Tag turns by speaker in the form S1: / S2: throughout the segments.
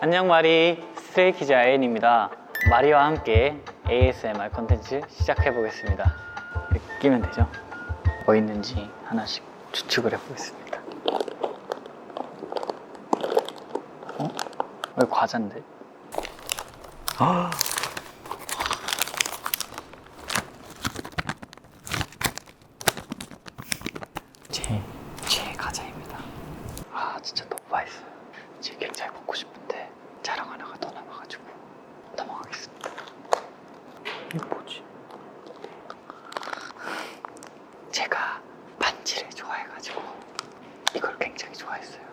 S1: 안녕 마리 스트레이 키즈 아이엔입니다 마리와 함께 ASMR 컨텐츠 시작해 보겠습니다 끼면 되죠? 뭐 있는지 하나씩 추측을 해보겠습니다 어? 왜 과자인데? 아. 제, 제 과자입니다 아 진짜 너무 맛있어요 지금 굉장히 먹고 싶은데 자랑 하나가 더 남아가지고 넘어가겠습니다 이게 뭐지? 제가 반지를 좋아해가지고 이걸 굉장히 좋아했어요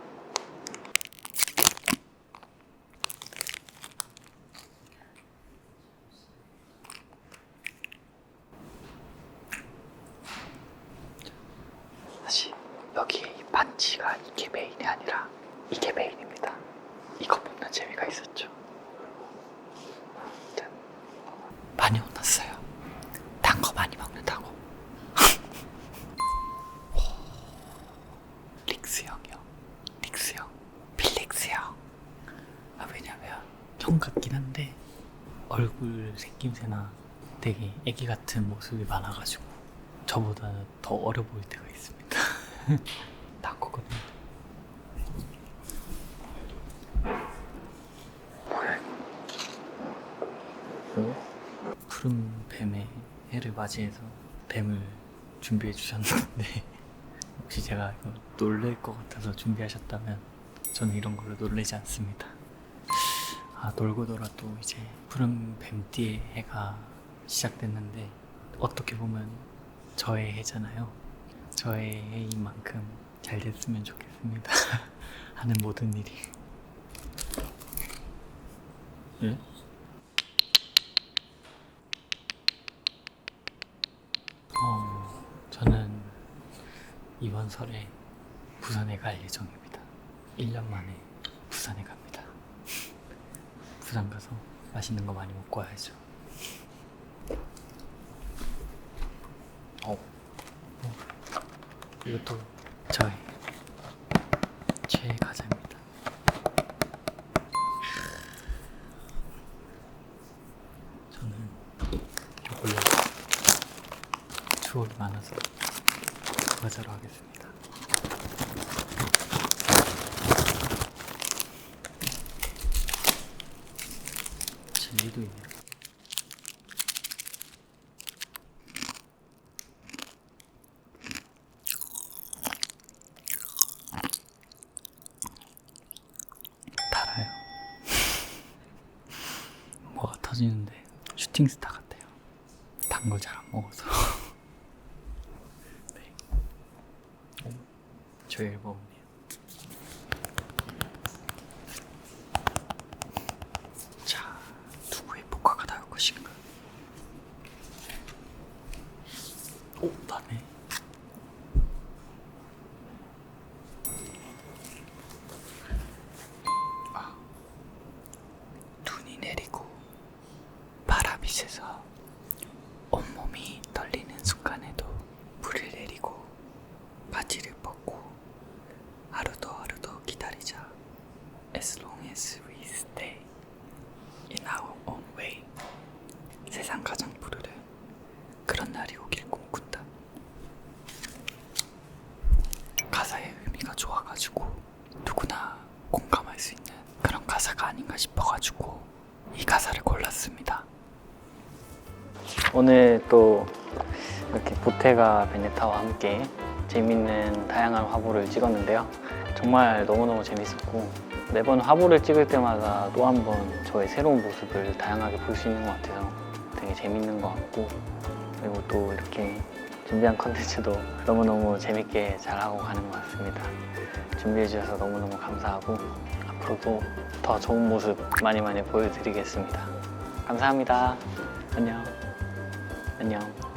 S1: 사실 여기에 이 반지가 이게 메인이 아니라 이게 메인입니다. 이거 먹는 재미가 있었죠. 많이 혼났어요. 단 거 많이 먹는다고. 오, 릭스 형이요. 릭스 형. 빌릭스 형. 아, 왜냐면 형 같긴 한데 얼굴 생김새나 되게 애기 같은 모습이 많아가지고 저보다 더 어려 보일 때가 있습니다. 다 이거? 푸른 뱀의 해를 맞이해서 뱀을 준비해 주셨는데 혹시 제가 이거 놀랄 것 같아서 준비하셨다면 저는 이런 걸로 놀라지 않습니다. 아 놀고 놀아도 이제 푸른 뱀띠의 해가 시작됐는데 어떻게 보면 저의 해잖아요. 저의 해인 만큼 잘 됐으면 좋겠습니다. 하는 모든 일이. 예? 어, 저는 이번 설에 부산에 갈 예정입니다. 1년 만에 부산에 갑니다. 부산 가서 맛있는 거 많이 먹고 와야죠. 어. 이것도 저의 최애 과자입니다. 저는 이걸로 추억이 많아서 과자로 하겠습니다. 젤리도 있네요. 달아요. 뭐가 터지는데 슈팅 스타 같아요. 단 걸 잘 안 먹어서. 네. 오, 저 앨범이에요. 자, 누구의 복화가 나올 것인가? 오, 나네. 눈이 내리고 바람이 세서 온몸이 떨리는 순간에도 불을 내리고 바지를 벗고 하루도 하루도 기다리자 As long as we stay in our own way 세상 가장 푸르른 그런 날이 오길 꿈꾼다 가사의 의미가 좋아가지고 누구나 공감할 수 있는 그런 가사가 아닌가 싶어가지고 이 가사를 골랐습니다. 오늘 또 이렇게 보테가 베네타와 함께 재밌는 다양한 화보를 찍었는데요. 정말 너무너무 재밌었고 매번 화보를 찍을 때마다 또 한 번 저의 새로운 모습을 다양하게 볼 수 있는 것 같아서 되게 재밌는 것 같고 그리고 또 이렇게 준비한 컨텐츠도 너무너무 재밌게 잘하고 가는 것 같습니다. 준비해 주셔서 너무너무 감사하고 앞으로도 더 좋은 모습 많이 많이 보여드리겠습니다. 감사합니다. 안녕. 안녕.